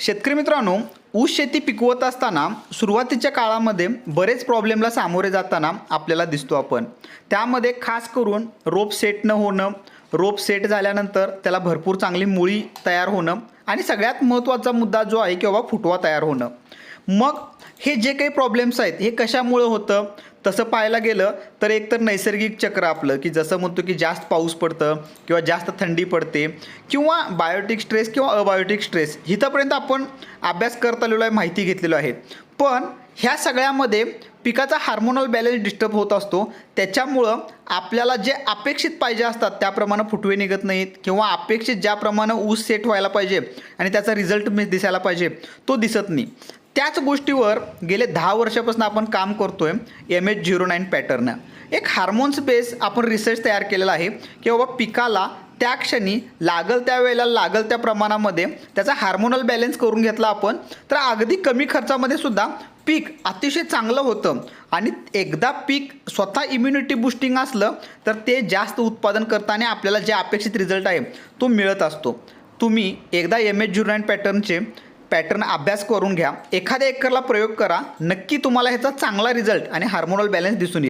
शेतकरी मित्रांनो ऊस शेती पिकवत असताना सुरुवातीच्या काळामध्ये बरेच प्रॉब्लेमला सामोरे जाताना आपल्याला दिसतो आपण. त्यामध्ये खास करून रोप सेट न होणं रोप सेट झाल्यानंतर त्याला भरपूर चांगली मुळी तयार होणं आणि सगळ्यात महत्त्वाचा मुद्दा जो आहे की बाबा फुटवा तयार होणं. मग हे जे काही प्रॉब्लेम्स आहेत हे कशामुळं होतं? तसं पाहायला गेलं तर एकतर नैसर्गिक चक्र आपलं की जसं म्हणतो की जास्त पाऊस पडतं किंवा जास्त थंडी पडते किंवा बायोटिक स्ट्रेस किंवा अबायोटिक स्ट्रेस इथंपर्यंत आपण अभ्यास करत आलेलो आहे माहिती घेतलेलो आहे. पण ह्या सगळ्यामध्ये पिकाचा हार्मोनल बॅलन्स डिस्टर्ब होत असतो. त्याच्यामुळं आपल्याला जे अपेक्षित पाहिजे असतात त्याप्रमाणे फुटवे निघत नाहीत किंवा अपेक्षित ज्याप्रमाणे ऊस सेट व्हायला पाहिजे आणि त्याचा रिझल्ट मिस दिसायला पाहिजे तो दिसत नाही. त्याच गोष्टीवर गेले दहा वर्षापासून आपण काम करतोय M H zero nine pattern एक हार्मोन्स बेस आपण रिसर्च तयार केलेला आहे की बाबा पिकाला त्या क्षणी लागल त्या वेळेला लागल त्या प्रमाणामध्ये त्याचा हार्मोनल बॅलन्स करून घेतला आपण तर अगदी कमी खर्चामध्ये सुद्धा पीक अतिशय चांगलं होतं. आणि एकदा पीक स्वतः इम्युनिटी बुस्टिंग असलं तर ते जास्त उत्पादन करताना आपल्याला जे अपेक्षित रिझल्ट आहे तो मिळत असतो. तुम्ही एकदा एम एच झिरो नाईन पॅटर्नचे पॅटर्न अभ्यास करून घ्या. एखाद्या एकरला प्रयोग करा. नक्की तुम्हाला ह्याचा चांगला रिझल्ट आणि हार्मोनल बॅलन्स दिसून येईल.